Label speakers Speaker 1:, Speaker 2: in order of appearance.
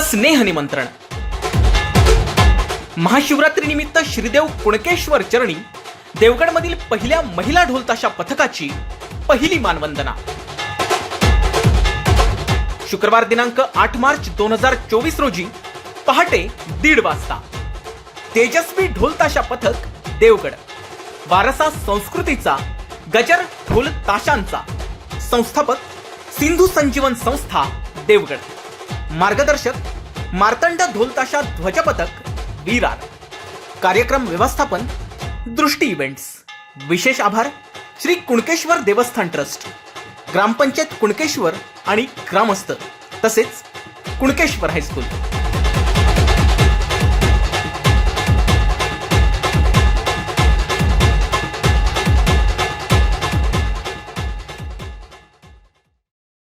Speaker 1: स्नेह निमंत्रण. महाशिवरात्रीनिमित्त श्रीदेव कुणकेश्वर चरणी देवगडमधील पहिल्या महिला ढोलताशा पथकाची पहिली मानवंदना. शुक्रवार दिनांक आठ मार्च दोन हजार चोवीस रोजी पहाटे दीड वाजता. तेजस्वी ढोलताशा पथक देवगड. वारसा संस्कृतीचा गजर ढोल ताशांचा संस्थापक सिंधू संजीवन संस्था देवगड. मार्गदर्शक मार्तंड ढोलताशा ध्वजपथक विरार. कार्यक्रम व्यवस्थापन दृष्टी इव्हेंट्स विशेष आभार श्री कुणकेश्वर देवस्थान ट्रस्ट. ग्रामपंचायत कुणकेश्वर आणि ग्रामस्थ तसेच कुणकेश्वर हायस्कूल.